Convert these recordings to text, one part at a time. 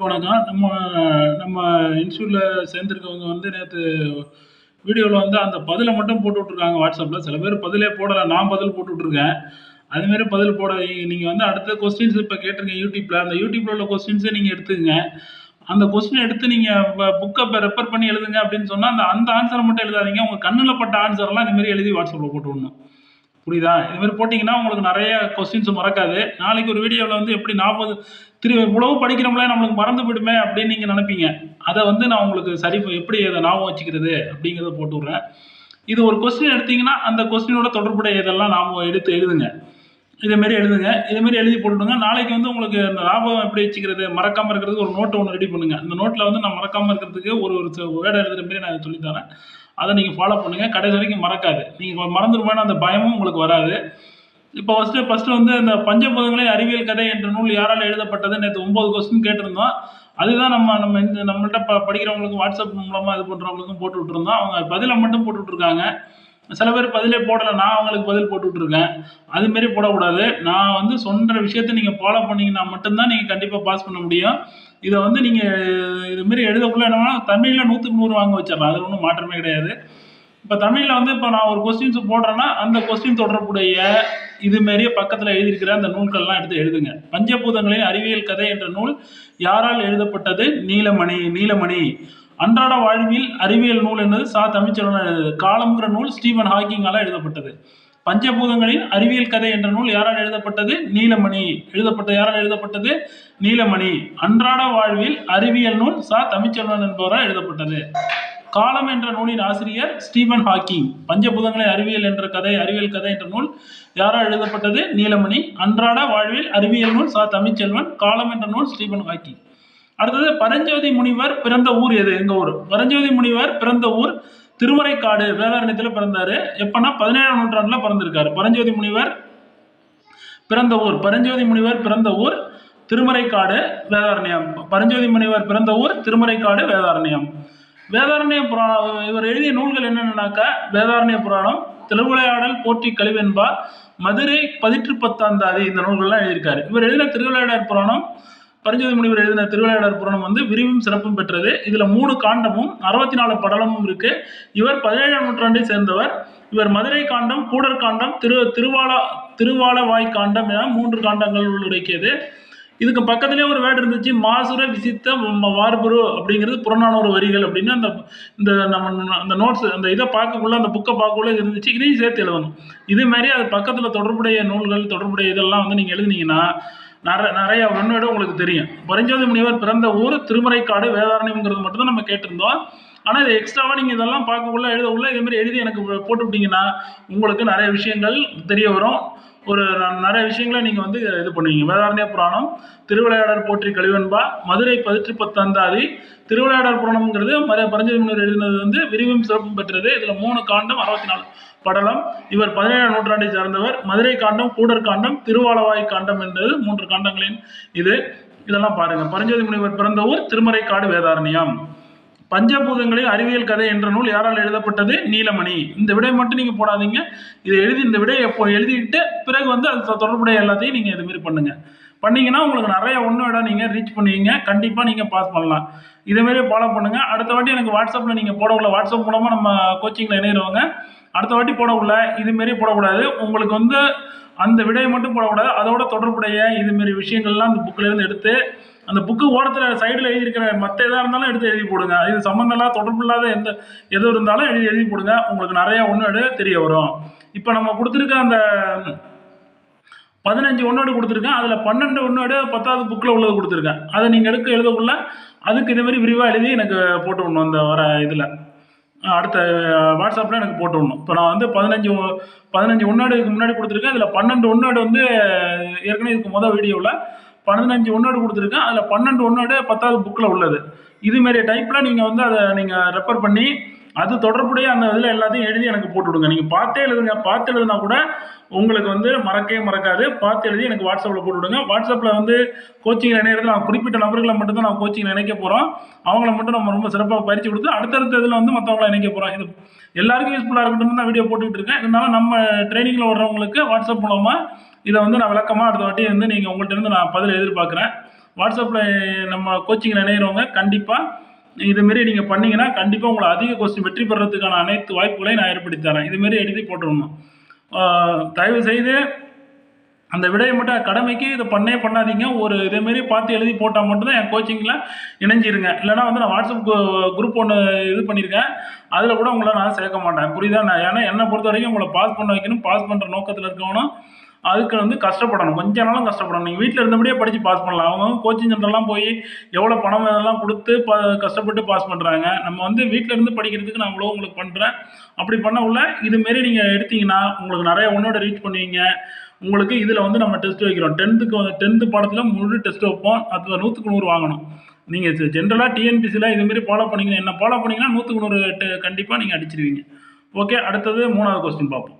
அனைவருக்கும் வணக்கம் நம்ம நம்ம இன்ஸ்டியூட்டில் சேர்ந்துருக்கவங்க வந்து நேற்று வீடியோவில் வந்து அந்த பதிலை மட்டும் போட்டு விட்ருக்காங்க வாட்ஸ்அப்பில் சில பேர் பதிலே போடலை நான் பதில் போட்டு விட்ருக்கேன் அதுமாரி பதில் போட நீங்கள் வந்து அடுத்த கொஸ்டின்ஸ் இப்போ கேட்டிருங்க யூடியூப்பில் அந்த யூடியூப்பில் உள்ள கொஸ்டின்ஸை நீங்கள் எடுத்துக்கங்க. அந்த கொஸ்டின் எடுத்து நீங்கள் புக்கை இப்போ ரெஃபர் பண்ணி எழுதுங்க அப்படின்னு சொன்னால் அந்த அந்த ஆன்சரை மட்டும் எழுதாதீங்க. உங்கள் கண்ணில் பட்ட ஆன்சர்லாம் இதுமாரி எழுதி வாட்ஸ்அப்பில் போட்டு விடணும். புரியுதா? இது மாதிரி போட்டிங்கன்னா உங்களுக்கு நிறைய கொஸ்டின்ஸ் மறக்காது. நாளைக்கு ஒரு வீடியோவில் வந்து எப்படி நாற்பது திரு உழவு படிக்கிறோம்ல நம்மளுக்கு மறந்து போயிடுமே அப்படின்னு நீங்கள் நினைப்பீங்க. அதை வந்து நான் உங்களுக்கு சரி எப்படி அதை ஞாபகம் வச்சுக்கிறது அப்படிங்கிறத போட்டு விட்றேன். இது ஒரு கொஸ்டின் எடுத்தீங்கன்னா அந்த கொஸ்டினோட தொடர்புடைய இதெல்லாம் நாம் எடுத்து எழுதுங்க. இதேமாரி எழுதுங்க. இதேமாரி எழுதி போட்டுடுங்க. நாளைக்கு வந்து உங்களுக்கு அந்த லாபம் எப்படி வச்சுக்கிறது மறக்காமல் இருக்கிறதுக்கு ஒரு நோட்டு ஒன்று ரெடி பண்ணுங்கள் அந்த நோட்டில் வந்து நான் மறக்காமல் இருக்கிறதுக்கு ஒரு ஒரு வேர்டை எழுதுகிற மாரி நான் சொல்லித்தரேன் அதை நீங்கள் ஃபாலோ பண்ணுங்கள் கடைசி வரைக்கும் மறக்காது. நீங்கள் மறந்துடுமான அந்த பயமும் உங்களுக்கு வராது. இப்போ ஃபஸ்ட்டு ஃபஸ்ட்டு வந்து இந்த பஞ்சபூதங்களின் அறிவியல் கதை என்ற நூல் யாரால் எழுதப்பட்டது? நேற்று ஒம்பது கொஸ்டின் கேட்டிருந்தோம். அதுதான் நம்ம நம்ம இந்த நம்மள்கிட்ட ப படிக்கிறவங்களுக்கும் வாட்ஸ்அப் மூலமாக இது பண்ணுறவங்களுக்கும் போட்டு விட்ருந்தோம் அவங்க பதிலை மட்டும் போட்டுட்ருக்காங்க சில பேர் பதிலே போடலை. நான் அவங்களுக்கு பதில் போட்டு விட்ருக்கேன் அதுமாரி போடக்கூடாது. நான் வந்து சொல்கிற விஷயத்தை நீங்கள் ஃபாலோ பண்ணிங்கன்னா மட்டும்தான் நீங்கள் கண்டிப்பாக பாஸ் பண்ண முடியும். இதை வந்து நீங்கள் இதுமாரி எழுதக்குள்ள என்னன்னா தமிழில் நூற்றுக்கு நூறு வாங்க வச்சிடலாம். அது ஒன்றும் மாற்றமே கிடையாது. இப்போ தமிழில் வந்து இப்போ நான் ஒரு கொஸ்டின்ஸ் போடுறேன்னா அந்த கொஸ்டின் தொடர்புடைய இதுமாரியே பக்கத்தில் எழுதியிருக்கிற அந்த நூல்கள்லாம் எடுத்து எழுதுங்க. பஞ்சபூதங்களின் அறிவியல் கதை என்ற நூல் யாரால் எழுதப்பட்டது? நீலமணி நீலமணி. அன்றாட வாழ்வில் அறிவியல் நூல் என்பது சா. தமிழ்ச்செல்வன் எழுதுது காலம்ங்கிற நூல் ஸ்டீவன் ஹாக்கிங்கால எழுதப்பட்டது. பஞ்சபூதங்களின் அறிவியல் கதை என்ற நூல் யாரால் எழுதப்பட்டது? நீலமணி. எழுதப்பட்ட யாரால் எழுதப்பட்டது? நீலமணி. அன்றாட வாழ்வில் அறிவியல் நூல் சா. தமிழ்ச்செல்வன் என்பவரால் எழுதப்பட்டது. காலம் என்ற நூலின் ஆசிரியர் ஸ்டீபன் ஹாக்கிங். பஞ்சபூதங்களின் அறிவியல் என்ற கதை அறிவியல் கதை என்ற நூல் யாரால் எழுதப்பட்டது? நீலமணி. அன்றாட வாழ்வில் அறிவியல் நூல் சா. தமிழ்ச்செல்வன். காலம் என்ற நூல் ஸ்டீபன் ஹாக்கிங். அடுத்தது பரஞ்சோதி முனிவர் பிறந்த ஊர் எது? எங்க ஊர்? பரஞ்சோதி முனிவர் பிறந்த ஊர் திருமறைக்காடு வேதாரண்யத்தில் பிறந்தார். எப்போனா பதினேழாம் நூற்றாண்டில் பிறந்திருக்காரு. பரஞ்சோதி முனிவர் பிறந்த ஊர். பரஞ்சோதி முனிவர் பிறந்த ஊர் திருமறைக்காடு வேதாரண்யம். பரஞ்சோதி முனிவர் பிறந்த ஊர் திருமறைக்காடு வேதாரண்யம். வேதாரண்ய புராணம் இவர் எழுதிய நூல்கள் என்னென்னனாக்கா வேதாரண்ய புராணம் திருவிளையாடல் போற்றி கழிவென்பா மதுரை பதிற்று பத்தாந்தாதி இந்த நூல்கள்லாம் எழுதியிருக்காரு. இவர் எழுதின திருவிளையாடல் புராணம் பரிஞ்சோதி முனிவர் எழுதின திருவிளையாடர் புராணம் வந்து விரிவும் சிறப்பும் பெற்றது. இதுல மூணு காண்டமும் அறுபத்தி நாலு படலமும் இருக்கு. இவர் பதினேழாம் நூற்றாண்டை சேர்ந்தவர். இவர் மதுரை காண்டம் கூடர் காண்டம் திரு திருவாலா திருவாலவாய் காண்டம் என மூன்று காண்டங்கள் உள்ளடக்கியது. இதுக்கு பக்கத்துலேயே ஒரு வேர்டு இருந்துச்சு மாசுர விசித்த வார்புரு அப்படிங்கிறது புறநானூறு வரிகள் அப்படின்னு அந்த இந்த நம்ம அந்த நோட்ஸ் அந்த இதை பார்க்கக்குள்ள அந்த புக்கை பார்க்கக்குள்ள இது இருந்துச்சு. இதையும் சேர்த்து எழுதணும். இது மாதிரி அது பக்கத்தில் தொடர்புடைய நூல்கள் தொடர்புடைய இதெல்லாம் வந்து நீங்கள் எழுதுனீங்கன்னா நிறைய நிறைய ஒன்னோட உங்களுக்கு தெரியும். பரஞ்சோதி முனிவர் பிறந்த ஊர் திருமறைக்காடு வேதாரண்யம்ங்கிறது மட்டும் தான் நம்ம கேட்டிருந்தோம். ஆனால் இது எக்ஸ்ட்ராவாக நீங்கள் இதெல்லாம் பார்க்கக்குள்ள எழுதக்குள்ள இதே மாதிரி எழுதி எனக்கு போட்டுவிட்டிங்கன்னா உங்களுக்கு நிறைய விஷயங்கள் தெரிய வரும். ஒரு நிறைய விஷயங்களை நீங்கள் வந்து இது பண்ணுவீங்க. வேதாரண்ய புராணம் திருவிளையாடல் போற்றி கழிவன்பா மதுரை பதிற்று பத்தந்தாதி திருவிளையாடல் புராணம்ங்கிறது மர பரஞ்சோதி முனிவர் எழுதினது வந்து விரிவும் சிறப்பும் பெற்றது. இதில் மூணு காண்டம் அறுபத்தி நாலு. படலம். இவர் பதினேழாம் நூற்றாண்டை சார்ந்தவர். மதுரை காண்டம் கூடர் காண்டம் திருவாலவாய் காண்டம் என்பது மூன்று காண்டங்களின் இது. இதெல்லாம் பாருங்க. பரஞ்சோதி முனிவர் பிறந்த ஊர் திருமறைக்காடு வேதாரண்யம். பஞ்சபூதங்களின் அறிவியல் கதை என்ற நூல் யாரால் எழுதப்பட்டது? நீலமணி. இந்த விடை மட்டும் நீங்கள் போடாதீங்க. இதை எழுதி இந்த விடையை எப்போ எழுதிட்டு பிறகு வந்து அது தொடர்புடைய எல்லாத்தையும் நீங்கள் இது மாதிரி பண்ணுங்க. பண்ணீங்கன்னா உங்களுக்கு நிறைய ஒன்றும் இடம் நீங்கள் ரீச் பண்ணுவீங்க. கண்டிப்பாக நீங்கள் பாஸ் பண்ணலாம். இதேமாரி ஃபாலோ பண்ணுங்கள் அடுத்த வாட்டி எனக்கு வாட்ஸ்அப்பில் நீங்கள் போட உள்ள வாட்ஸ்அப் மூலமாக நம்ம கோச்சிங்கில் இணைகிறவங்க அடுத்த வாட்டி போட உள்ள இதுமாரி போடக்கூடாது. உங்களுக்கு வந்து அந்த விடையை மட்டும் போடக்கூடாது. அதோட தொடர்புடைய இதுமாரி விஷயங்கள்லாம் அந்த புக்கிலேருந்து எடுத்து அந்த புக்கு ஓரத்தில் சைடில் எழுதியிருக்கிற மற்ற எதாக இருந்தாலும் எடுத்து எழுதி போடுங்க. இது சம்மந்தம் இல்லாத தொடர்பு இல்லாத எந்த எது இருந்தாலும் எழுதி எழுதி போடுங்க. உங்களுக்கு நிறையா ஒன்று தெரிய வரும். இப்போ நம்ம கொடுத்துருக்க அந்த பதினஞ்சு ஒன்னோடு கொடுத்துருக்கேன். அதில் பன்னெண்டு ஒன்னோடு பத்தாவது புக்கில் உள்ளது கொடுத்துருக்கேன். அதை நீங்கள் எடுக்க எழுதக்குள்ள அதுக்கு இதே மாதிரி விரிவாக எழுதி எனக்கு போட்டு விடணும் அந்த வர இதில். அடுத்த வாட்ஸ்அப்பில் எனக்கு போட்டு விடணும். இப்போ நான் வந்து பதினஞ்சு பதினஞ்சு ஒன்னோடு இதுக்கு முன்னாடி கொடுத்துருக்கேன். அதில் பன்னெண்டு ஒன்னோடு வந்து ஏற்கனவே இதுக்கு மொதல் வீடியோவில் பதினஞ்சு ஒன்னோடு கொடுத்துருக்கேன். அதில் பன்னெண்டு ஒன்னோடு பத்தாவது புக்கில் உள்ளது. இதுமாரி டைப்பில் நீங்கள் வந்து அதை நீங்கள் ரெஃபர் பண்ணி அது தொடர்புடைய அந்த இதில் எல்லாத்தையும் எழுதி எனக்கு போட்டு விடுங்க. நீங்கள் பார்த்தே எழுதுங்க. பார்த்து எழுதுனா கூட உங்களுக்கு வந்து மறக்கவே மறக்காது. பார்த்து எழுதி எனக்கு வாட்ஸ்அப்பில் போட்டு விடுங்க. வாட்ஸ்அப்பில் வந்து கோச்சிங் இணையத்தில் நான் குறிப்பிட்ட நபர்களை மட்டும் தான் நான் கோச்சிங் நினைக்க போகிறோம் அவங்கள மட்டும் நம்ம ரொம்ப சிறப்பாக பயிற்சி கொடுத்து அடுத்தடுத்த இதில் வந்து மற்றவங்கள இணைக்க போகிறோம் இது எல்லாருக்கும் யூஸ்ஃபுல்லாக இருக்கட்டும் தான் வீடியோ போட்டுக்கிட்டு இருக்கேன். இருந்தாலும் நம்ம ட்ரைனிங்கில் வர்றவங்களுக்கு வாட்ஸ்அப் மூலமாக இதை வந்து நான் விளக்கமாக அடுத்த வாட்டி வந்து நீங்கள் உங்கள்கிட்ட இருந்து நான் பதில் எதிர்பார்க்குறேன். வாட்ஸ்அப்பில் நம்ம கோச்சிங்கில் நினைக்கிறவங்க கண்டிப்பாக இதுமாரி நீங்கள் பண்ணிங்கன்னா கண்டிப்பாக உங்களை அதிக கொஸ்டின் வெற்றி பெறதுக்கான அனைத்து வாய்ப்புகளையும் நான் ஏற்படுத்தி தரேன். இதுமாரி எழுதி போட்டுடணும் தயவுசெய்து தயவு செய்து அந்த விடையை மட்டும் கடமைக்கு இதை பண்ணே பண்ணாதீங்க. ஒரு இதேமாரி பார்த்து எழுதி போட்டால் மட்டும்தான் என் கோச்சிங்கில் இணைஞ்சிருங்க. இல்லைனா வந்து நான் வாட்ஸ்அப் குரூப் ஒன்று இது பண்ணியிருக்கேன் அதில் கூட உங்களை நான் சேர்க்க மாட்டேன். புரியுதா? நான் ஏன்னா என்னை பொறுத்த வரைக்கும் உங்களை பாஸ் பண்ண வைக்கணும். பாஸ் பண்ணுற நோக்கத்தில் இருக்கவனும் அதுக்கு வந்து கஷ்டப்படணும். கொஞ்ச நாளும் கஷ்டப்படணும். நீங்கள் வீட்டில் இருந்தபடியே படித்து பாஸ் பண்ணலாம். அவங்க கோச்சிங் சென்டர்லாம் போய் எவ்வளோ பணம் இதெல்லாம் கொடுத்து ப கஷ்டப்பட்டு பாஸ் பண்ணுறாங்க நம்ம வந்து வீட்டில் இருந்து படிக்கிறதுக்கு நான் இவ்வளோ உங்களுக்கு பண்ணுறேன் அப்படி பண்ண உள்ள இதுமாரி நீங்கள் எடுத்தீங்கன்னா உங்களுக்கு நிறைய ஒன்றோட ரீச் பண்ணுவீங்க. உங்களுக்கு இதில் வந்து நம்ம டெஸ்ட் வைக்கிறோம். டென்த்துக்கு வந்து டென்த்து பாடத்தில் முழு டெஸ்ட் வைப்போம். அது நூற்றுக்கு நூறு வாங்கணும். நீங்கள் ஜென்ரலாக டிஎன்பிசியில் இதுமாரி ஃபாலோ பண்ணிங்கன்னா என்ன ஃபாலோ பண்ணிங்கன்னா நூற்றுக்கு நூறு கண்டிப்பாக நீங்கள் அடிச்சிருவீங்க. ஓகே அடுத்தது மூணாவது கொஸ்டின் பார்ப்போம்.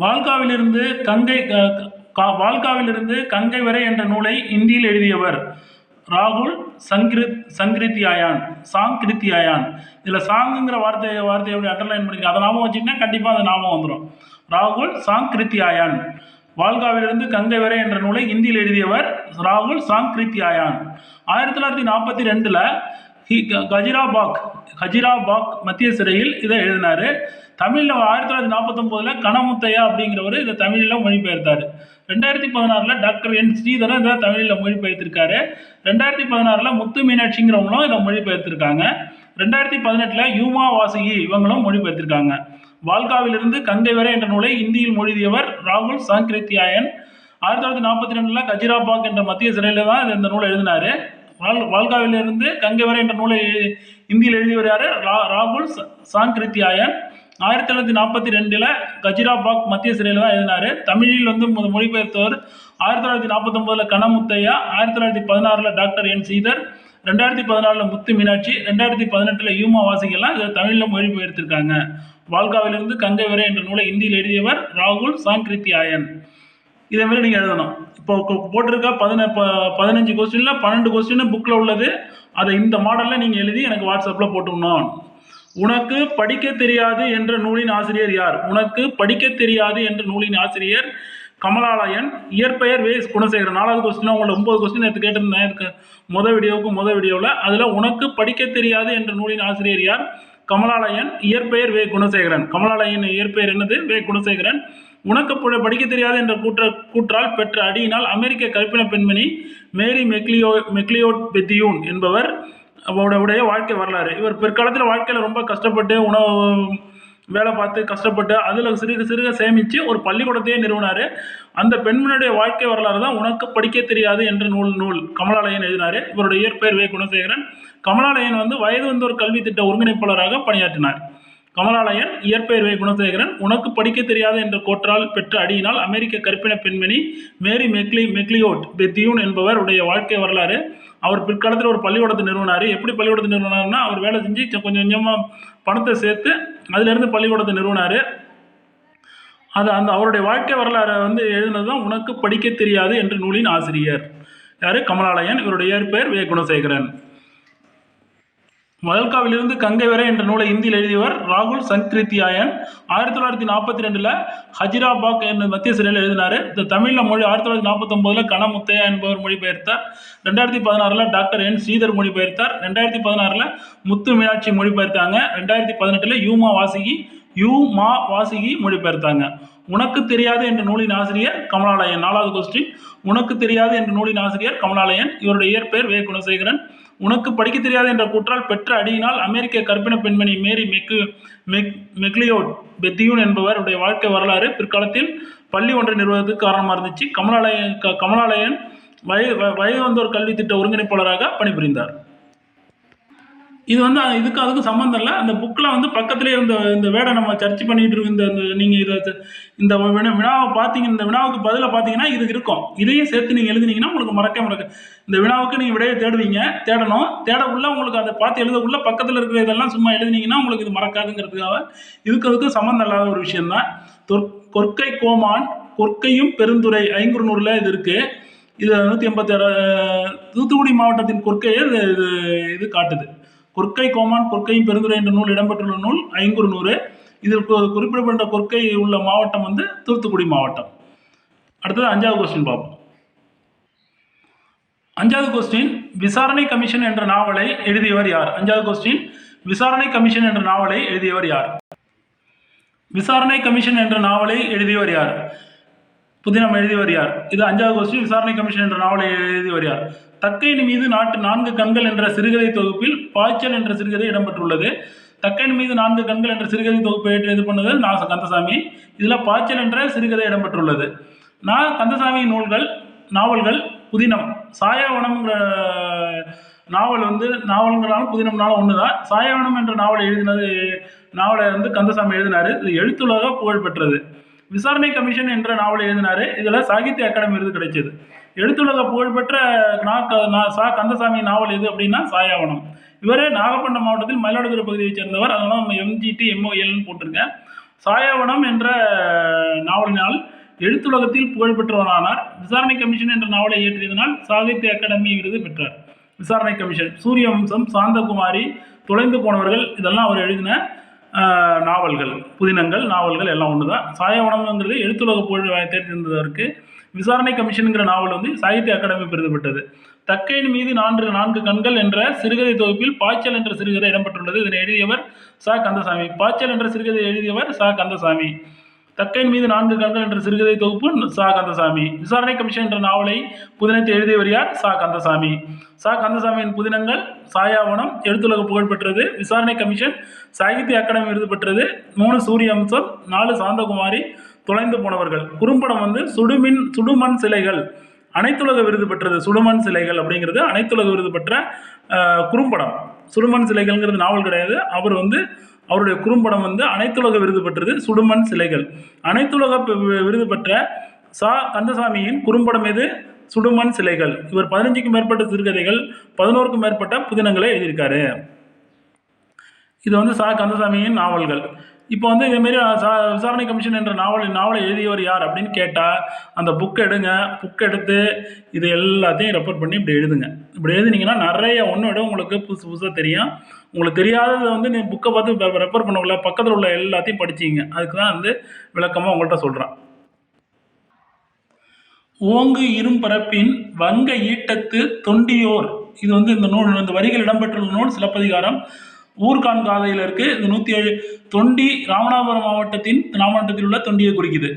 வால்காவிலிருந்து கங்கை க- வால்காவிலிருந்து கங்கை வரை என்ற நூலை இந்தியில் எழுதியவர் ராகுல் சங்கிருத் சங்கிருத்தியாயான் சாங்கிருத்தியாயான். இதில் சாங்குங்கிற வார்த்தையை வார்த்தையை எப்படி அண்டர்லைன் பண்ணிக்க அதை ஞாபகம் வச்சுக்கிட்டா கண்டிப்பாக அந்த ஞாபகம் வந்துடும் ராகுல் சாங்கிருத்தியாயான். வால்காவிலிருந்து கங்கை வரை என்ற நூலை இந்தியில் எழுதியவர் ராகுல் சாங்கிருத்தியாயான். ஆயிரத்தி தொள்ளாயிரத்தி நாற்பத்தி ரெண்டில் ஹி க- கஜிராபாக் கஜிராபாக் மத்திய சிறையில் இதை எழுதினார். தமிழில் ஆயிரத்தி தொள்ளாயிரத்தி நாற்பத்தொம்போதில் கனமுத்தையா அப்படிங்கிறவர் இதை தமிழில் மொழிபெயர்த்தார். ரெண்டாயிரத்தி பதினாறில் டாக்டர் என் ஸ்ரீதரன் இதை தமிழில் மொழிபெயர்த்திருக்காரு. ரெண்டாயிரத்தி பதினாறில் முத்து மீனாட்சிங்கிறவங்களும் இதை மொழிபெயர்த்திருக்காங்க. ரெண்டாயிரத்தி பதினெட்டில் யூமா வாசகி இவங்களும் மொழிபெயர்த்திருக்காங்க. வால்காவிலிருந்து கங்கை வரை என்ற நூலை இந்தியில் மொழிதியவர் ராகுல் சாங்கிருத்தியாயன். ஆயிரத்தி தொள்ளாயிரத்தி நாற்பத்தி ரெண்டில் கஜிராபாக் என்ற மத்திய சிறையில் தான் இந்த நூலை எழுதினார். வால் வால்காவிலிருந்து கங்கை வரை என்ற நூலை எழுதி- இந்தியில் எழுதியவர் யார்? ரா ராகுல் ச- சாங்கிருத்தியாயன். ஆயிரத்தி தொள்ளாயிரத்தி நாற்பத்தி ரெண்டில் கஜிராபாக் மத்திய சிறையில் தான் எழுதினார். தமிழில் வந்து மொழிபெயர்த்தவர் ஆயிரத்தி தொள்ளாயிரத்தி நாற்பத்தொம்போதில் கனமுத்தையா ஆயிரத்தி தொள்ளாயிரத்தி பதினாறில் டாக்டர் என் சீதர் ரெண்டாயிரத்தி பதினாலில் முத்து மீனாட்சி ரெண்டாயிரத்தி பதினெட்டில் யூமா வாசிகள்லாம் இதை தமிழில் மொழிபெயர்த்திருக்காங்க. வால்காவிலிருந்து கங்கை வரை என்ற நூலை இந்தியில் எழுதியவர் ராகுல் சாங்கிருத்தியாயன். இதே மாதிரி நீங்கள் எழுதணும். இப்போ போட்டிருக்கா போட்டிருக்க பதின ப- பதினஞ்சு கொஸ்டினில் பன்னெண்டு கொஸ்டின் புக்கில் உள்ளது. அதை இந்த மாடலில் நீங்கள் எழுதி எனக்கு வாட்ஸ்அப்பில் போட்டுக்கணும் உனக்கு படிக்க தெரியாது என்ற நூலின் ஆசிரியர் யார்? உனக்கு படிக்க தெரியாது என்ற நூலின் ஆசிரியர் கமலாலயன். இயற்பெயர் வே. குணசேகரன். நாலாவது கொஸ்டின் உங்களை ஒன்பது கொஸ்டின் எடுத்து கேட்டிருந்தேன். இருக்கு முத வீடியோவுக்கு முத வீடியோவில் அதில் உனக்கு படிக்க தெரியாது என்ற நூலின் ஆசிரியர் யார்? கமலாலயன். இயற்பெயர் வே. குணசேகரன். கமலாலயன் இயற்பெயர் என்னது? வே. குணசேகரன். உனக்கு படிக்க தெரியாது என்ற கூற்ற கூற்றால் பெற்ற அடியினால் அமெரிக்க கற்பின பெண்மணி மேரி மெக்லியோ மெக்லியோட் பெத்தியூன் என்பவர் அவருடைய வாழ்க்கை வரலாறு. இவர் பிற்காலத்தில் வாழ்க்கையில் ரொம்ப கஷ்டப்பட்டு உணவு வேலை பார்த்து கஷ்டப்பட்டு அதில் சிறுக சிறுக சேமித்து ஒரு பள்ளிக்கூடத்தையே நிறுவினார். அந்த பெண்மணியுடைய வாழ்க்கை வரலாறு தான் உனக்கு படிக்க தெரியாது என்ற நூல் நூல் கமலாலயன் எழுதினார். இவருடைய இயற்பெயர் வே. குணசேகரன். கமலாலயன் வந்து வயது வந்தோர் கல்வி திட்ட ஒருங்கிணைப்பாளராக பணியாற்றினார். கமலாலயன் இயற்பெயர் வே குணசேகரன் உனக்கு படிக்க தெரியாது என்ற கோற்றால் பெற்ற அடியினால் அமெரிக்க கற்பின பெண்மணி மேரி மெக்லி மெக்லியோட் பெத்தியூன் என்பவர் உடைய வாழ்க்கை வரலாறு. அவர் பிற்காலத்தில் ஒரு பள்ளிக்கூடத்தை நிறுவனார். எப்படி பள்ளிக்கூடத்தை நிறுவனார்னா அவர் வேலை செஞ்சு கொஞ்சம் கொஞ்சமாக பணத்தை சேர்த்து அதிலிருந்து பள்ளிக்கூடத்தை நிறுவனார். அது அந்த அவருடைய வாழ்க்கை வரலாறை வந்து எழுதினது தான் உனக்கு படிக்க தெரியாது என்ற நூலின் ஆசிரியர். யார்? கமலாலயன். இவருடைய பெயர் வே. குணசேகரன். மல்காவிலிருந்து கங்கை வரை என்ற நூலை இந்தியில் எழுதியவர் ராகுல் சங்கிருத்தியாயன் ஆயிரத்தி தொள்ளாயிரத்தி நாற்பத்தி ரெண்டில் ஹஜிராபாக் என்ற மத்திய சிறையில் எழுதினார். இந்த தமிழில் மொழி ஆயிரத்தி தொள்ளாயிரத்தி நாற்பத்தொம்போதில் கனமுத்தையா என்பவர் மொழிபெயர்த்தார். ரெண்டாயிரத்தி பதினாறில் டாக்டர் என். ஸ்ரீதர் மொழிபெயர்த்தார். ரெண்டாயிரத்தி பதினாறில் முத்து மீனாட்சி மொழிபெயர்த்தாங்க. ரெண்டாயிரத்தி பதினெட்டில் யூமா வாசிகி யூ மா வாசிகி மொழிபெயர்த்தாங்க. உனக்கு தெரியாது என்ற நூலின் ஆசிரியர் கமலாலயன். நாலாவது கொஸ்டின் உனக்கு தெரியாது என்ற நூலின் ஆசிரியர் கமலாலயன். இவருடைய இயற்பெயர் வே. குணசேகரன். உனக்கு படிக்க தெரியாது என்ற கூற்றால் பெற்ற அடியினால் அமெரிக்க கற்பிண பெண்மணி Mary Mc Mc McLeod Bethune என்பவருடைய வாழ்க்கை வரலாறு பிற்காலத்தில் பள்ளி ஒன்றை நிறுவனத்துக்கு காரணமாக இருந்துச்சு. கமலாலயன் க- கமலாலயன் வயது வ- வயது வந்தோர் கல்வி திட்ட ஒருங்கிணைப்பாளராக பணிபுரிந்தார். இது வந்து இதுக்கு அதுக்கு சம்மந்தம் இல்லை. அந்த புக்கில் வந்து பக்கத்துலேயே இருந்த இந்த வேடை நம்ம சர்ச் பண்ணிட்டு இருக்க இந்த நீங்கள் இதை இந்த வினா வினாவை பார்த்தீங்க இந்த வினாவுக்கு பதிலாக பார்த்தீங்கன்னா இது இருக்கும். இதையும் சேர்த்து நீங்கள் எழுதுனீங்கன்னா உங்களுக்கு மறக்க மறக்க இந்த வினாவுக்கு நீங்கள் விடையை தேடுவீங்க தேடணும். தேட உள்ள உங்களுக்கு அதை பார்த்து எழுதக்குள்ள பக்கத்தில் இருக்கிற இதெல்லாம் சும்மா எழுதினீங்கன்னா உங்களுக்கு இது மறக்காதுங்கிறதுக்காக இதுக்கு அதுக்கு சம்மந்தம் இல்லாத ஒரு விஷயம்தான். தொற் கொற்கை கோமான் கொற்கையும் பெருந்துறை ஐங்குறுநூறில் இது இருக்குது இது நூற்றி எண்பத்தாறு தூத்துக்குடி மாவட்டத்தின் கொற்கையை இது இது காட்டுது. கொற்கை கோமான் கொற்கையும் பெருந்துரை என்ற நூல் இடம்பெற்றுள்ள நூல் ஐங்குறு நூறு. இதில் குறிப்பிடப்பட்ட கொற்கை உள்ள மாவட்டம் வந்து தூத்துக்குடி மாவட்டம். அடுத்தது அஞ்சாவது கொஸ்டின் பார்ப்போம். அஞ்சாவது கொஸ்டின் விசாரணை கமிஷன் என்ற நாவலை எழுதியவர் யார்? அஞ்சாவது கொஸ்டின் விசாரணை கமிஷன் என்ற நாவலை எழுதியவர் யார்? விசாரணை கமிஷன் என்ற நாவலை எழுதியவர் யார்? புதினம் எழுதி வருகிறார் இது அஞ்சாவது கொஸ்டின் விசாரணை கமிஷன் என்ற நாவலை எழுதி வருகிறார் தக்கையின் மீது நாட்டு நான்கு கண்கள் என்ற சிறுகதை தொகுப்பில் பாய்ச்சல் என்ற சிறுகதை இடம்பெற்றுள்ளது. தக்கையின் மீது நான்கு கண்கள் என்ற சிறுகதை தொகுப்பை ஏற்று இது பண்ணது நான் கந்தசாமி. இதில் பாய்ச்சல் என்ற சிறுகதை இடம்பெற்றுள்ளது. நான் கந்தசாமி நூல்கள் நாவல்கள் புதினம். சாயாவனம்ங்கிற நாவல் வந்து நாவல்களாலும் புதினம்னாலும் ஒன்று தான் சாயாவனம் என்ற நாவலை எழுதினது நாவலை வந்து கந்தசாமி எழுதினார். இது எழுத்துலக புகழ் பெற்றது விசாரணை கமிஷன் என்ற நாவலை எழுதினார். இதில் சாகித்ய அகாடமி விருது கிடைச்சது. எழுத்துலக புகழ்பெற்ற நா நா- சா கந்தசாமி நாவல் எது அப்படின்னா சாயாவனம். இவர் நாகப்பட்டினம் மாவட்டத்தில் மயிலாடுதுறை பகுதியைச் சேர்ந்தவர். அதனால நம்ம எம்ஜிடி எம்ஓஎல்னு போட்டிருக்கேன். சாயாவனம் என்ற நாவலினால் எழுத்துலகத்தில் புகழ்பெற்றவரானார். விசாரணை கமிஷன் என்ற நாவலை இயற்றியதனால் சாகித்ய அகாடமி விருது பெற்றார். விசாரணை கமிஷன். சூரிய வம்சம் சாந்தகுமாரி தொலைந்து போனவர்கள் இதெல்லாம் அவர் எழுதின நாவல்கள் புதினங்கள் நாவல்கள் எல்லாம் ஒன்று தான் சாயவனம்ங்கிறது எழுத்துலக புகழ் வா- தேர்ந்தெடுத்ததற்கு விசாரணை கமிஷனுங்கிற நாவல் வந்து சாகித்ய அகாடமி விருது பெற்றது தக்கையின் மீது நான்கு நான்கு கண்கள் என்ற சிறுகதை தொகுப்பில் பாய்ச்சல் என்ற சிறுகதை இடம்பெற்றுள்ளது. இதனை எழுதியவர் சா. கந்தசாமி. பாய்ச்சல் என்ற சிறுகதை எழுதியவர் சா. கந்தசாமி. தக்கையின் மீது நான்கு கண்கள் என்ற சிறுகதை தொகுப்பு சா. கந்தசாமி. விசாரணை கமிஷன் என்ற நாவலை புதினத்தை எழுதியவர் யார்? சா. கந்தசாமி. சா. கந்தசாமியின் புதினங்கள் சாயாவனம் எழுத்துலக புகழ் பெற்றது விசாரணை கமிஷன் சாகித்ய அகாடமி விருது பெற்றது மூணு சூரிய அம்சம் நாலு சாந்தகுமாரி தொலைந்து போனவர்கள். குறும்படம் வந்து சுடுமின் சுடுமண் சிலைகள். அனைத்துலக விருது பெற்றது சுடுமண் சிலைகள் அப்படிங்கிறது அனைத்துலக விருது பெற்ற குறும்படம். சுடுமண் சிலைகள்ங்கிறது நாவல் கிடையாது. அவர் வந்து அவருடைய குறும்படம் வந்து அனைத்துலக விருது பெற்றது சுடுமண் சிலைகள். அனைத்துலக விருது பெற்ற சா கந்தசாமியின் குறும்படம் எது? சுடுமண் சிலைகள். இவர் பதினஞ்சுக்கும் மேற்பட்ட சிறுகதைகள் பதினோருக்கும் மேற்பட்ட புதினங்களை எழுதியிருக்காரு. இது வந்து சா கந்தசாமியின் நாவல்கள். இப்போ வந்து இதேமாரி சா விசாரணை கமிஷன் என்ற நாவல் நாவலை எழுதியவர் யார் அப்படின்னு கேட்டால் அந்த புக் எடுங்க. புக் எடுத்து இது எல்லாத்தையும் ரெஃபர் பண்ணி இப்படி எழுதுங்க. இப்படி எழுதுனீங்கன்னா நிறைய ஒன்று விட உங்களுக்கு புதுசு புதுசாக தெரியும். உங்களுக்கு தெரியாததை வந்து நீ புக்கை பார்த்து ரெஃபர் பண்ணக்குள்ள பக்கத்தில் உள்ள எல்லாத்தையும் படிச்சிங்க. அதுக்கு தான் வந்து விளக்கமாக உங்கள்கிட்ட சொல்கிறேன் ஓங்கு இரும்பரப்பின் வங்க ஈட்டத்து தொண்டியோர். இது வந்து இந்த நூல் இந்த வரிகள் இடம்பெற்றுள்ள நூல் சிலப்பதிகாரம். ஊர்கான் காதையில் இருக்குது இது நூற்றி ஏழு தொண்டி ராமநாதபுரம் மாவட்டத்தின் மாவட்டத்தில் உள்ள தொண்டியை குறிக்குது.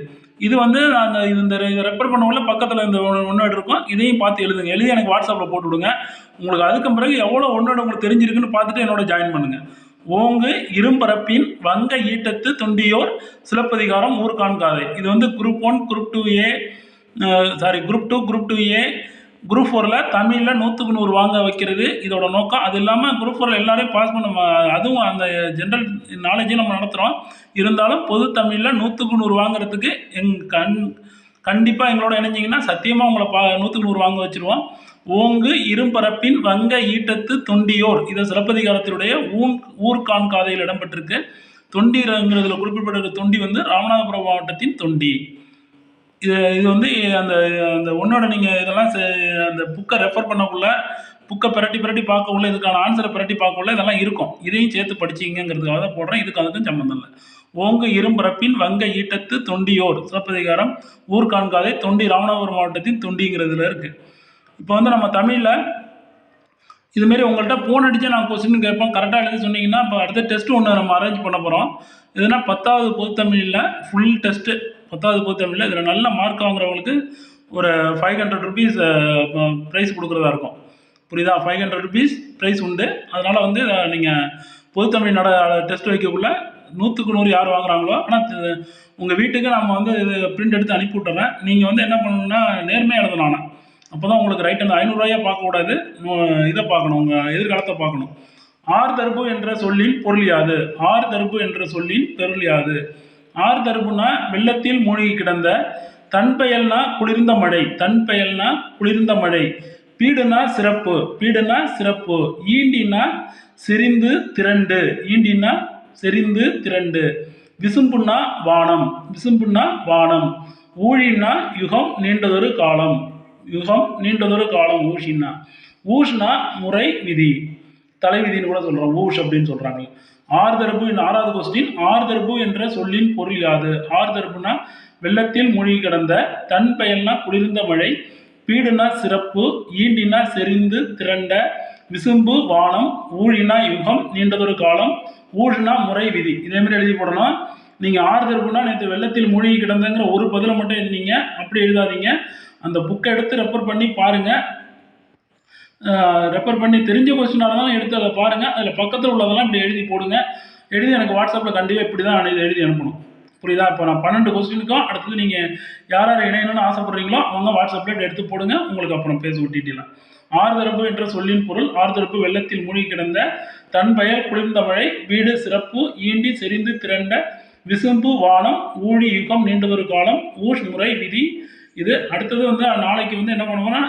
இது வந்து அந்த இந்த ரெஃபர் பண்ணவங்கள பக்கத்தில் இந்த ஒன்னோடு இருக்கும். இதையும் பார்த்து எழுதுங்க. எழுதி எனக்கு வாட்ஸ்அப்பில் போட்டு விடுங்க. உங்களுக்கு அதுக்கு பிறகு எவ்வளோ ஒன்னோடு உங்களுக்கு தெரிஞ்சிருக்குன்னு பார்த்துட்டு என்னோட ஜாயின் பண்ணுங்கள் ஓங்கு இரும்பரப்பின் வங்க ஈட்டத்து தொண்டியோர் சிலப்பதிகாரம் ஊர்கான் காதை இது வந்து group one group two A sorry group two group two A group ஃபோரில் தமிழில் நூற்றுக்கு நூறு வாங்க வைக்கிறது இதோட நோக்கம். அது இல்லாமல் குரூப் ஃபோரில் எல்லாரையும் பாஸ் பண்ண அதுவும் அந்த ஜென்ரல் நாலேஜையும் நம்ம நடத்துகிறோம் இருந்தாலும் பொது தமிழில் நூற்றுக்கு நூறு வாங்குறதுக்கு எங் கண் கண்டிப்பாக எங்களோட இணைஞ்சிங்கன்னா சத்தியமாக உங்களை பா நூற்றுக்கு நூறு வாங்க வச்சுருவோம். ஓங்கு இரும்பரப்பின் வங்க ஈட்டத்து தொண்டியோர். இதை சிலப்பதிகாரத்தினுடைய ஊன் ஊர்கான் காதையில் இடம்பெற்றிருக்கு. தொண்டிங்கிறதுல குறிப்பிடப்பட்ட தொண்டி வந்து ராமநாதபுரம் மாவட்டத்தின் தொண்டி. இது இது வந்து அந்த அந்த ஒன்றோட நீங்கள் இதெல்லாம் செ- அந்த புக்கை ரெஃபர் பண்ணக்குள்ள புக்கை பிரட்டி பிரட்டி பார்க்கக்குள்ள இதுக்கான ஆன்சரை பிரட்டி பார்க்கக்குள்ள இதெல்லாம் இருக்கும். இதையும் சேர்த்து படிச்சிங்கிறதுக்காக தான் போடுறேன். இதுக்கு அதுக்கும் சம்மந்தம் இல்லை. ஓங்கு இரும்பரப்பின் வங்க ஈட்டத்து தொண்டியோர் சிலப்பதிகாரம் ஊர்கான்காதை தொண்டி ராமநாதபுரம் மாவட்டத்தின் தொண்டிங்கிறதுல இருக்குது இப்போ வந்து நம்ம தமிழில் இதுமாரி உங்கள்கிட்ட ஃபோன் அடித்து நான் கொஸ்டின் கேட்போம் கரெக்டாக எழுதி சொன்னீங்கன்னா இப்போ அடுத்த டெஸ்ட் ஒன்று நம்ம அரேஞ்ச் பண்ண போகிறோம் இதுனா பத்தாவது பொதுத்தமிழில் ஃபுல் டெஸ்ட்டு பத்தாவது பொதுத்தமிழில் இதில் நல்ல மார்க் வாங்குறவங்களுக்கு ஒரு ஃபைவ் ஹண்ட்ரட் ருபீஸ் ப்ரைஸ் கொடுக்குறதா இருக்கும். புரியுதா? ஃபைவ் ஹண்ட்ரட் ருபீஸ் ப்ரைஸ் உண்டு. அதனால் வந்து நீங்கள் பொதுத்தமிழ் நட டெஸ்ட் வைக்கக்குள்ள நூற்றுக்கு நூறு யார் வாங்குறாங்களோ ஆனால் உங்கள் வீட்டுக்கு நம்ம வந்து இது பிரிண்ட் எடுத்து அனுப்பி விட்டுறேன் நீங்கள் வந்து என்ன பண்ணணும்னா நேர்மையாக எழுதணும் ஆனால் அப்போ தான் உங்களுக்கு ரைட் அந்த ஐநூறுரூவாயா பார்க்கக்கூடாது இதை பார்க்கணும் உங்கள் எதிர்காலத்தை பார்க்கணும். ஆர் தருப்பு என்ற சொல்லின் பொருள் யாது? ஆர் தருப்பு என்ற சொல்லின் பொருள் யாது? ஆர் தரப்புனா வெள்ளத்தில் மூழ்கி கிடந்த தன் பெயல்னா குளிர்ந்த மழை தன் பெயல்னா குளிர்ந்த மழை. பீடுனா சிறப்பு பீடுனா சிறப்பு. ஈண்டினா செறிந்து திரண்டு ஈண்டினா செறிந்து திரண்டு. விசும்புன்னா வானம் விசும்புன்னா வானம். ஊழின்னா யுகம் நீண்டதொரு காலம். யுகம் நீண்டதொரு காலம் ஊஷின்னா. ஊஷ்னா முறை விதி. தலைவிதின்னு கூட சொல்கிறோம் ஊஷ் அப்படின்னு சொல்கிறாங்க ஆர்தரப்பு ஆறாவது கொஸ்டின் ஆர்தரப்பு என்ற சொல்லின் பொருள் யாது? ஆர்தரப்புனா வெள்ளத்தில் மூழ்கி கிடந்த தன் பெயல்னா குளிர்ந்த மழை பீடுனா சிறப்பு ஈண்டினா செறிந்து திரண்ட விசும்பு வானம் ஊழினா யுகம் நீண்டதொரு காலம் ஊழினா முறை விதி. இதேமாரி எழுதி போடணும் நீங்கள் ஆறுதற்குனா நேற்று வெள்ளத்தில் மூழ்கி கிடந்தங்கிற ஒரு பதிலை மட்டும் எழுதினீங்க அப்படி எழுதாதீங்க. அந்த புக்கை எடுத்து ரெஃபர் பண்ணி பாருங்கள் ரெஃபர் பண்ணி தெரிஞ்ச கொஸ்டினால தான் எடுத்து அதை பாருங்கள் அதில் பக்கத்தில் உள்ளதெல்லாம் இப்படி எழுதி போடுங்க. எழுதி எனக்கு வாட்ஸ்அப்பில் கண்டிப்பாக இப்படி தான் எழுதி எழுதி அனுப்பணும். புரியுதா? இப்போ நான் பன்னெண்டு கொஸ்டினுக்கும் அடுத்தது நீங்கள் யார் யார் இணையணும்னு ஆசைப்படுறீங்களோ அவங்க வாட்ஸ்அப்பில் எடுத்து போடுங்க. உங்களுக்கு அப்புறம் பேச விட்டுட்டலாம் ஆறுதரப்பு என்ற சொல்லின் பொருள் ஆறுதரப்பு வெள்ளத்தில் மூழ்கி கிடந்த தன் பெயர் குளிர்ந்த மழை வீடு சிறப்பு ஈண்டி செறிந்து திரண்ட விசும்பு வானம் ஊழி யுகம் நீண்டதொரு காலம் ஊஷ் முறை விதி இது அடுத்தது வந்து நாளைக்கு வந்து என்ன பண்ணுவோம்னா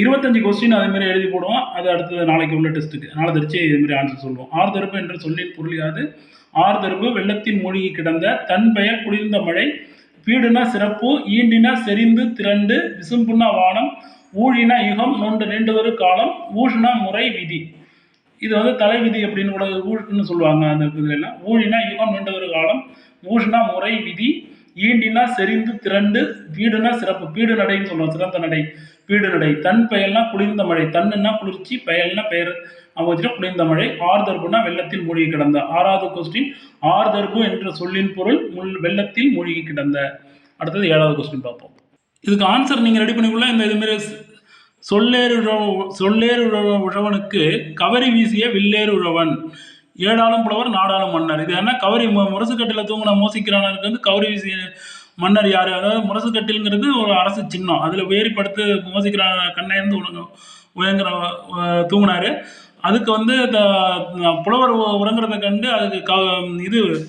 இருபத்தஞ்சு கொஸ்டின் அதே மாதிரி எழுதி போடுவோம். அது அடுத்தது நாளைக்கு உள்ள டெஸ்ட்டுக்கு நாளை தெரிச்சு இது மாதிரி ஆன்சர் சொல்லுவோம். ஆறு தரப்பு என்று சொல்லின் புரியாது ஆறு தரப்பு வெள்ளத்தின் மூழ்கி கிடந்த தன் பெயர் குளிர்ந்த மழை பீடுனா சிறப்பு ஈண்டினா செறிந்து திரண்டு விசும்புனா வானம் ஊழினா யுகம் நொண்டு நீண்டதொரு காலம் ஊழினா முறை விதி. இது வந்து தலைவிதி அப்படின்னு கூட ஊழ்னு சொல்லுவாங்க அந்த இதுலாம் ஊழினா யுகம் நீண்டதொரு காலம் ஊழ்னா முறை விதி. ஈண்டினா செறிந்து திரண்டு வீடுனா சிறப்பு. பீடு நடைன்னு சொல்லுவோம் சிறந்த நடை. பீடு நடை. தன் பெயல்னா குளிர்ந்த மழை. தன்னுன்னா குளிர்ச்சி பெயல்னா பெயர். அவங்க குளிர்ந்த மழை. ஆர்தர்புனா வெள்ளத்தில் மூழ்கி கிடந்த. ஆறாவது கொஸ்டின் ஆர்தர்பு என்ற சொல்லின் பொருள் முள் வெள்ளத்தில் மூழ்கி கிடந்த. அடுத்தது ஏழாவது கொஸ்டின் பார்ப்போம். இதுக்கு ஆன்சர் நீங்கள் ரெடி பண்ணிக்குள்ள இந்த இதுமாரி சொல்லேறு உழவ- சொல்லேறு உழவனுக்கு கவரி வீசிய வில்லேறு உழவன். ஏழாளும் புலவர் நாடாளும் மன்னர். இது என்ன கவரி முரசு கட்டில தூங்கின மோசிக்கிறானருக்கு வந்து கௌரி வீசிய மன்னர் யார்? அதாவது முரசுக்கட்டில்ங்கிறது ஒரு அரசு சின்னம். அதில் வேறுபடுத்து படுத்து மோசிக்கிற கண்ணையிருந்து உணங்க உயங்குற தூங்கினார். அதுக்கு வந்து த- புலவர் உ- உறங்குறதை கண்டு அதுக்கு க இது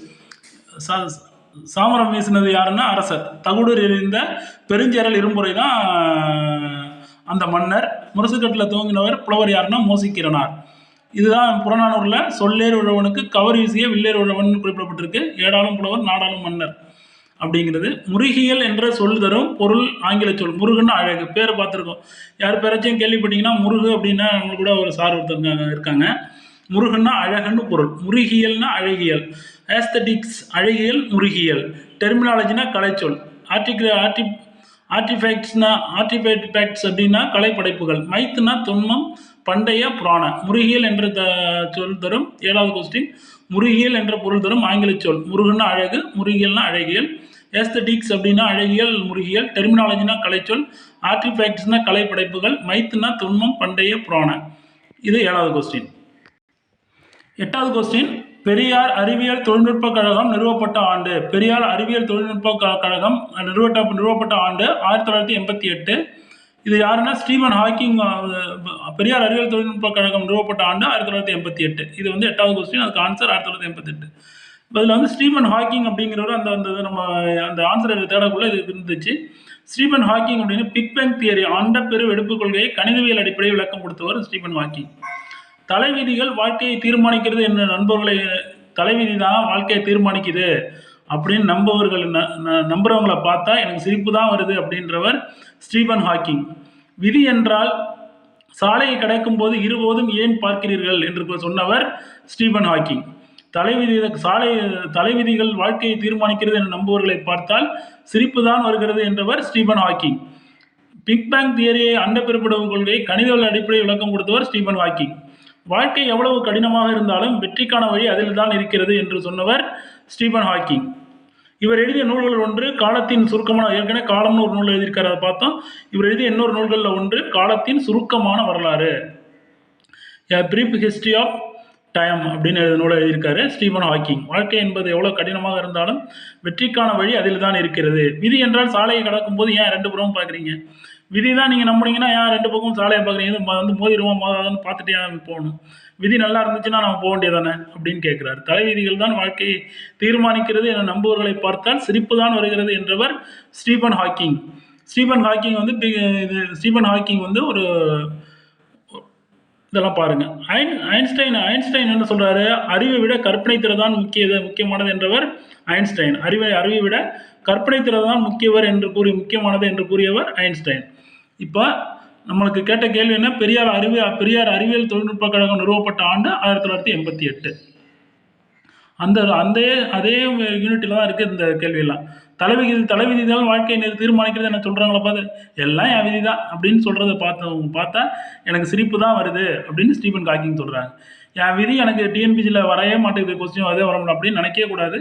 சாமரம் வீசினது யாருன்னா அரசர். தகுடூர் எறிந்த பெருஞ்சேரல் இரும்புரை தான் அந்த மன்னர். முரசுக்கட்டில் தூங்கினவர் புலவர் யாருன்னா மோசிக்கிறனார். இதுதான் புறநானூரில் சொல்லேர் உழவனுக்கு கவர் வீசிய வில்லேர் உழவன் குறிப்பிடப்பட்டிருக்கு. ஏடாளும் புலவர் நாடாளும் மன்னர் அப்படிங்கிறது. முருகியல் என்ற சொல் தரும் பொருள் ஆங்கில சொல். முருகன்னு அழகு. பேரை பார்த்துருக்கோம். யார் பேராச்சும் கேள்விப்பட்டீங்கன்னா முருகு அப்படின்னா நம்மளுக்கு கூட ஒரு சார் ஒருத்தங்க இருக்காங்க முருகன்னா அழகுன்னு பொருள். முருகியல்னா அழகியல். ஆஸ்தட்டிக்ஸ் அழகியல் முருகியல். டெர்மினாலஜினா கலைச்சொல். ஆர்டிக் ஆர்டி ஆர்டிஃபேக்ட்ஸ்னா ஆர்டிஃபேக்ட்ஸ் அப்படின்னா கலைப்படைப்புகள். மைத்துனா தொன்மம் பண்டைய புராண முருகியல் என்ற த சொல் தரும் ஏழாவது கொஸ்டின் முருகியல் என்ற பொருள் தரும் ஆங்கில சொல். முருகன்னா அழகு முருகியல்னா அழகியல். ஏஸ்தட்டிக்ஸ் அப்படின்னா அழகியல் முருகியல். டெர்மினாலஜினா கலைச்சொல். ஆர்டிஃபேக்ட்ஸ்னா கலைப்படைப்புகள். மைத்துனா துன்பம் பண்டைய புராண. இது ஏழாவது கொஸ்டின் எட்டாவது கொஸ்டின் பெரியார் அறிவியல் தொழில்நுட்ப கழகம் நிறுவப்பட்ட ஆண்டு. பெரியார் அறிவியல் தொழில்நுட்ப க- கழகம் நிறுவட்ட நிறுவப்பட்ட ஆண்டு ஆயிரத்தி தொள்ளாயிரத்தி எண்பத்தி எட்டு. இது யாருன்னா ஸ்டீவன் ஹாக்கிங் பெரியார் அறிவியல் தொழில்நுட்ப கழகம் நிறுவப்பட்ட ஆண்டு ஆயிரத்தி தொள்ளாயிரத்தி எண்பத்தி எட்டு. இது வந்து எட்டாவது கொஸ்டின் அதுக்கு ஆன்சர் ஆயிரத்தி தொள்ளாயிரத்தி எண்பத்தெட்டு அதில் வந்து ஸ்டீவன் ஹாக்கிங் அப்படிங்கிறவர் அந்த அந்த நம்ம அந்த ஆன்சரை தேடக்குள்ள இது இருந்துச்சு. ஸ்டீபன் ஹாக்கிங் அப்படின்னு பிக் பேங் தியரி அண்ட பெரு வெடிப்பு கொள்கையை கணிதவியல் அடிப்படையில் விளக்கம் கொடுத்தவர் ஸ்டீபன் ஹாக்கிங். தலைவிதிகள் வாழ்க்கையை தீர்மானிக்கிறது என்ன நண்பர்களை தலைவிதி தான் வாழ்க்கையை தீர்மானிக்குது. அப்படின்னு நம்பவர்கள் ந- ந- நம்புறவங்களை பார்த்தா எனக்கு சிரிப்பு தான் வருது அப்படின்றவர் ஸ்டீபன் ஹாக்கிங். விதி என்றால் சாலையை கடக்கும் போது இருபோதும் ஏன் பார்க்கிறீர்கள் என்று சொன்னவர் ஸ்டீபன் ஹாக்கிங். தலைவிதி சாலை தலைவிதிகள் வாழ்க்கையை தீர்மானிக்கிறது என நம்புவர்களை பார்த்தால் சிரிப்பு தான் வருகிறது என்றவர் ஸ்டீபன் ஹாக்கிங். பிக் பேங் தியரியை அண்ட பெருப்படவு கொள்கையை கணித அடிப்படையில் விளக்கம் கொடுத்தவர் ஸ்டீபன் ஹாக்கிங். வாழ்க்கை எவ்வளவு கடினமாக இருந்தாலும் வெற்றிக்கான வழி அதில் தான் இருக்கிறது என்று சொன்னவர் ஸ்டீபன் ஹாக்கிங். இவர் எழுதிய நூல்கள் ஒன்று காலத்தின் சுருக்கமான ஏற்கனவே காலம்னு ஒரு நூல் எழுதியிருக்காரு அதை பார்த்தோம். இவர் எழுதிய இன்னொரு நூல்களில் ஒன்று காலத்தின் சுருக்கமான வரலாறு. A brief history of time அப்படின்னு எழுத நூலை எழுதியிருக்காரு ஸ்டீபன் ஹாக்கிங். வாழ்க்கை என்பது எவ்வளோ கடினமாக இருந்தாலும் வெற்றிக்கான வழி அதில் தான் இருக்கிறது. விதி என்றால் சாலையை கடக்கும் போது ஏன் ரெண்டு புறமும் பார்க்குறீங்க? விதி தான் நீங்கள் நம்புனீங்கன்னா ஏன் ரெண்டு பக்கமும் சாலையை பார்க்குறீங்க? வந்து மோதிடுவோம் மோதாதான்னு பார்த்துட்டு போகணும். விதி நல்லா இருந்துச்சுன்னா நம்ம போக வேண்டியதானே? அப்படின்னு கேட்குறாரு தலைவிதிகள் தான் வாழ்க்கையை தீர்மானிக்கிறது என நம்புவர்களை பார்த்தால் சிரிப்பு தான் வருகிறது என்றவர் ஸ்டீபன் ஹாக்கிங். ஸ்டீபன் ஹாக்கிங் வந்து இது ஸ்டீபன் ஹாக்கிங் வந்து ஒரு இதெல்லாம் பாருங்க. ஐன் ஐன்ஸ்டைன் ஐன்ஸ்டைன் என்ன சொல்றாரு? அறிவை விட கற்பனை திறதான் முக்கிய முக்கியமானது என்றவர் ஐன்ஸ்டைன். அறிவை அறிவை விட கற்பனை திறதான் முக்கியவர் என்று கூறி முக்கியமானது என்று கூறியவர் ஐன்ஸ்டைன். இப்போ நம்மளுக்கு கேட்ட கேள்வி என்ன? பெரியார் அறிவியல் பெரியார் அறிவியல் தொழில்நுட்ப கழகம் நிறுவப்பட்ட ஆண்டு ஆயிரத்தி தொள்ளாயிரத்தி எண்பத்தி எட்டு. அந்த அந்த அதே யூனிட்டில் தான் இருக்குது இந்த கேள்வியெல்லாம். தலைவிதி தலைவிதி தான் வாழ்க்கையை நிர் தீர்மானிக்கிறது என்ன சொல்கிறாங்களா பார்த்து எல்லாம் என் விதி தான் அப்படின்னு சொல்கிறத பார்த்தவங்க பார்த்தா எனக்கு சிரிப்பு தான் வருது அப்படின்னு ஸ்டீபன் காக்கிங் சொல்கிறாங்க என் விதி எனக்கு டிஎன்பிசியில் வரவே மாட்டேங்குது கொஸ்டின் அதே வரணும் அப்படின்னு நினைக்கவே கூடாது.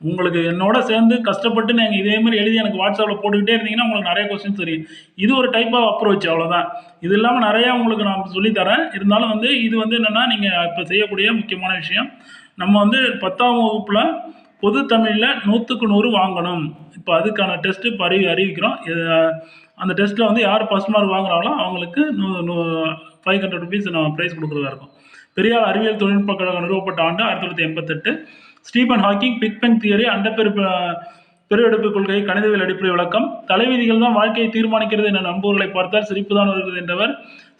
உங்களுக்கு என்னோட சேர்ந்து கஷ்டப்பட்டு நீங்கள் இதே மாதிரி எழுதி எனக்கு வாட்ஸ்அப்பில் போட்டுக்கிட்டே இருந்தீங்கன்னா உங்களுக்கு நிறைய கொஸ்டின் தெரியும். இது ஒரு டைப் ஆஃப் அப்ரோச் அவ்வளோதான் இது இல்லாமல் நிறையா உங்களுக்கு நான் சொல்லித்தரேன். இருந்தாலும் வந்து இது வந்து என்னென்னா நீங்கள் இப்போ செய்யக்கூடிய முக்கியமான விஷயம். நம்ம வந்து பத்தாம் வகுப்பில் பொது தமிழில் நூற்றுக்கு நூறு வாங்கணும். இப்போ அதுக்கான டெஸ்ட்டு இப்போ அறிவி அறிவிக்கிறோம். அந்த டெஸ்ட்டில் வந்து யார் ஃபஸ்ட் மார்க் வாங்குறாங்களோ அவங்களுக்கு நூ நூ ஃபைவ் ஹண்ட்ரட் ருபீஸ் நம்ம ப்ரைஸ் கொடுக்குறதா இருக்கும். பெரியார் அறிவியல் தொழில்நுட்ப கழகம் நிறுவப்பட்ட ஆண்டு ஆயிரத்தி தொள்ளாயிரத்தி எண்பத்தெட்டு. Stephen Hawking big bang theory அண்டப்பெருப்பு பெருவெடுப்பு கொள்கை கணிதவியல் அடிப்படை விளக்கம். தலைவிதிகள் தான் வாழ்க்கையை தீர்மானிக்கிறது என நம்புவர்களை பார்த்தால் சிரிப்பு தான் வருகிறது என்றவர்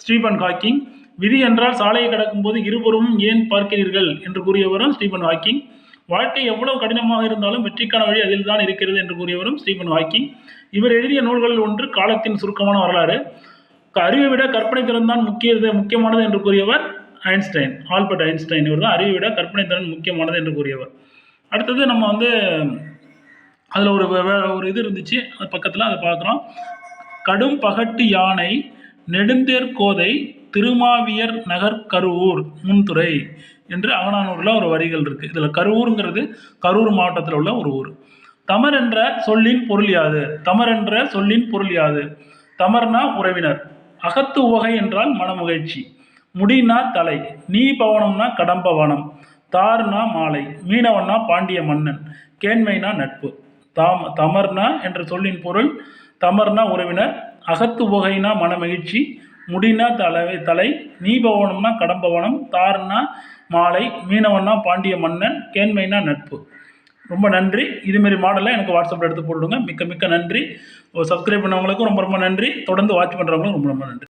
ஸ்டீபன் ஹாக்கிங். விதி என்றால் சாலையை கடக்கும்போது இருபுறமும் ஏன் பார்க்கிறீர்கள் என்று கூறியவரும் ஸ்டீபன் ஹாக்கிங். வாழ்க்கை எவ்வளவு கடினமாக இருந்தாலும் வெற்றிக்கான வழி அதில் தான் இருக்கிறது என்று கூறியவரும் ஸ்டீபன் ஹாக்கிங். இவர் எழுதிய நூல்களில் ஒன்று காலத்தின் சுருக்கமான வரலாறு. அறிவை விட கற்பனை திறன் தான் முக்கியது முக்கியமானது என்று கூறியவர் ஐன்ஸ்டைன் ஆல்பர்ட் ஐன்ஸ்டைன் இவர் தான் அறிவை விட கற்பனை திறன் முக்கியமானது என்று கூறியவர். அடுத்தது நம்ம வந்து அதில் ஒரு வே- ஒரு இது இருந்துச்சு. அது பக்கத்தில் அதை பார்க்குறோம். கடும் பகட்டு யானை நெடுந்தேர் கோதை திருமாவியர் நகர் கருவூர் முன்துறை என்று அவனானூரில் ஒரு வரிகள் இருக்குது இதில் கருவூருங்கிறது கரூர் மாவட்டத்தில் உள்ள ஒரு ஊர். தமர் என்ற சொல்லின் பொருள் யாது? தமர் என்ற சொல்லின் பொருள் யாது? தமர்னா உறவினர். அகத்து உவகை என்றால் மனமகிழ்ச்சி. முடினா தலை நீ பவனம்னா கடம்பவனம் தார்னா மாலை மீனவன்னா பாண்டிய மன்னன் கேண்மைனா நட்பு. தாம் தமர்னா என்ற சொல்லின் பொருள் தமர்னா உறவினர் அகத்து உவகைனா மனமகிழ்ச்சி முடினா தலை தலை நீபவனம்னா கடம்பவனம் தார்னா மாலை மீனவன்னா பாண்டிய மன்னன் கேண்மைனா நட்பு. ரொம்ப நன்றி. இதுமாரி மாடலை எனக்கு வாட்ஸ்அப்பில் எடுத்து போட்டுடுங்க. மிக்க மிக்க நன்றி. சப்ஸ்கிரைப் பண்ணவங்களுக்கும் ரொம்ப ரொம்ப நன்றி. தொடர்ந்து வாட்ச் பண்ணுறவங்களுக்கும் ரொம்ப ரொம்ப நன்றி.